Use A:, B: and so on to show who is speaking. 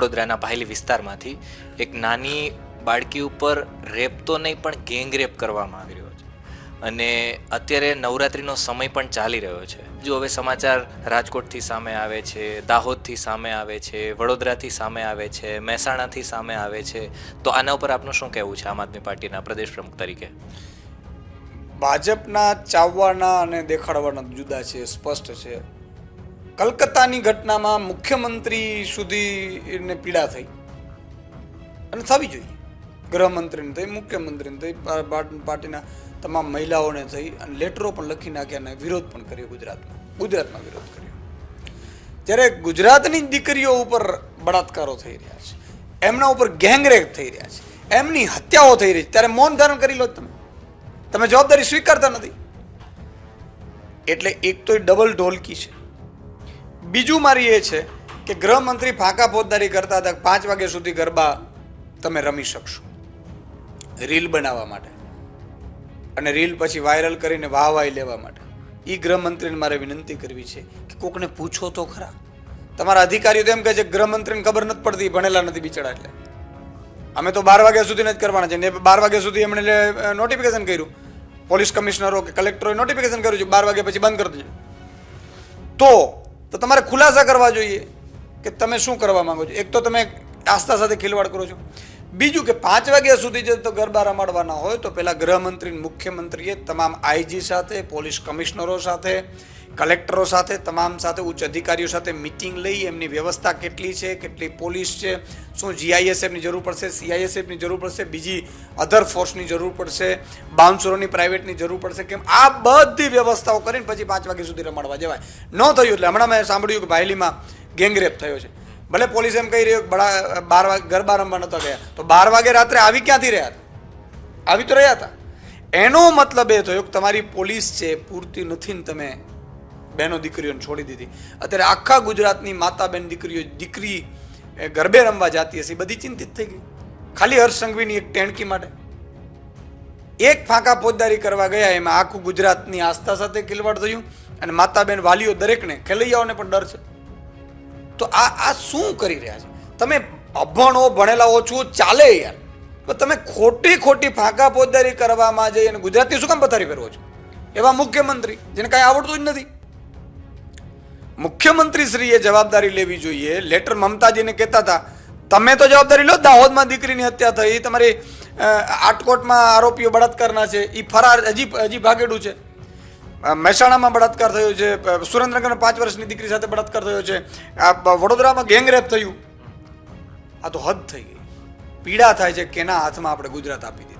A: વડોદરાના ભાયલી વિસ્તારમાંથી એક નાની બાળકી ઉપર રેપ તો નહીં, પણ ગેંગ રેપ કરવામાં આવી રહ્યો છે. અને અત્યારે નવરાત્રિનો સમય પણ ચાલી રહ્યો છે. જો હવે સમાચાર રાજકોટથી સામે આવે છે, દાહોદથી સામે આવે છે, વડોદરાથી સામે આવે છે, મહેસાણાથી સામે આવે છે, તો આના ઉપર આપનું શું કહેવું છે આમ આદમી પાર્ટીના પ્રદેશ પ્રમુખ તરીકે?
B: ભાજપના ચાવવાના અને દેખાડવાના જુદા છે, સ્પષ્ટ છે. કલકત્તાની ઘટનામાં મુખ્યમંત્રી સુધીને પીડા થઈ. અને થવી જોઈએ. ગૃહમંત્રીને થઈ, મુખ્યમંત્રીને થઈ પાર્ટીના તમામ મહિલાઓને થઈ અને લેટરો પણ લખી નાખ્યા અને વિરોધ પણ કર્યો ગુજરાતમાં. ગુજરાતમાં વિરોધ કર્યો. જ્યારે ગુજરાતની દીકરીઓ ઉપર બળાત્કારો થઈ રહ્યા છે, એમના ઉપર ગેંગરેપ થઈ રહ્યા છે, એમની હત્યાઓ થઈ રહી છે, ત્યારે મૌન ધારણ કરી લો તમે. તમે જવાબદારી સ્વીકારતા નથી. એટલે એક તો એ ડબલ ઢોલકી છે. બીજું મારી એ છે કે ગૃહમંત્રી ફાંકા ફોજદારી કરતા હતા પાંચ વાગ્યા સુધી ગરબા તમે રમી શકશો. રીલ બનાવવા માટે. અને રીલ પછી વાયરલ કરીને વાહવાહી લેવા માટે. એ ગૃહમંત્રીને મારે વિનંતી કરવી છે કે કોકને પૂછો તો ખરા. તમારા અધિકારીઓ તો એમ કહે છે ગૃહમંત્રીને ખબર નથી પડતી, ભણેલા નથી બિચારા એટલે. અમે તો બાર વાગ્યા સુધી જ કરવાના છે. ને બાર વાગ્યા સુધી એમણે નોટિફિકેશન કર્યું. પોલીસ કમિશનરો કે કલેક્ટરોએ નોટિફિકેશન કર્યું છે, બાર વાગ્યા પછી બંધ કરી દીધું તો તો તમારે ખુલાસા કરવા જોઈએ કે તમે શું કરવા માંગો છો. એક તો તમે આસ્થા સાથે ખિલવાડ કરો છો. બીજું કે પાંચ વાગ્યા સુધી જો તો ગરબા રમાડવાના હોય તો પહેલાં ગૃહમંત્રી મુખ્યમંત્રીએ તમામ આઈજી સાથે, પોલીસ કમિશનરો સાથે કલેક્ટરો સાથે, તમામ સાથે, ઉચ્ચ અધિકારીઓ સાથે મિટિંગ લઈ એમની વ્યવસ્થા કેટલી છે, કેટલી પોલીસ છે, શું જીઆઈએસએફની જરૂર પડશે સીઆઈએસએફની જરૂર પડશે, બીજી અધર ફોર્સની જરૂર પડશે, બાઉન્સરોની પ્રાઇવેટની જરૂર પડશે, કેમ? આ બધી વ્યવસ્થાઓ કરીને પછી પાંચ વાગ્યા સુધી રમાડવા જવાય. ન થયું એટલે હમણાં મેં સાંભળ્યું કે ભાયલીમાં ગેંગરેપ થયો છે. ભલે પોલીસ એમ કહી રહ્યો બળા, બાર વાગે, ગરબા રમવા નહોતા ગયા, તો બાર વાગે રાત્રે આવી ક્યાંથી રહ્યા હતા? આવી તો રહ્યા હતા. એનો મતલબ એ થયો કે તમારી પોલીસ છે, પૂરતી નથી ને તમે બહેનો દીકરીઓને છોડી દીધી. અત્યારે આખા ગુજરાતની માતા બેન દીકરીઓ, દીકરી ગરબે રમવા જતી હશે. બધી ચિંતિત થઈ ગઈ. ખાલી હર્ષ સંઘવીની એક ટેણકી માટે. એક ફાંકા ફોજદારી કરવા ગયા, એમાં આખું ગુજરાતની આસ્થા સાથે ખિલવાડ થયું અને માતા બેન વાલીઓ દરેકને ખેલૈયાઓને પણ ડર છે. તો આ આ શું કરી રહ્યા છે? તમે અભણો, ભણેલા, ઓછું ચાલે યાર. પણ તમે ખોટી ખોટી ફાંકા ફોજદારી કરવામાં જઈ અને ગુજરાતની શું કામ પથારી ફેરવો છો? એવા મુખ્યમંત્રી, જેને કાંઈ આવડતું જ નથી. મુખ્યમંત્રીશ્રીએ જવાબદારી લેવી જોઈએ. લેટર મમતાજીને કહેતા હતા, તમે તો જવાબદારી લો, દાહોદમાં દીકરીની હત્યા થઈ, તમારી આટકોટમાં આરોપીઓ બળાત્કારના છે એ ફરાર, હજી હજી ભાગેડું છે. મહેસાણામાં બળાત્કાર થયો છે સુરેન્દ્રનગરમાં પાંચ વર્ષની દીકરી સાથે બળાત્કાર થયો છે. આ વડોદરામાં ગેંગરેપ થયું. આ તો હદ થઈ ગઈ. પીડા થાય છે કેના હાથમાં આપણે ગુજરાત આપી દીધું.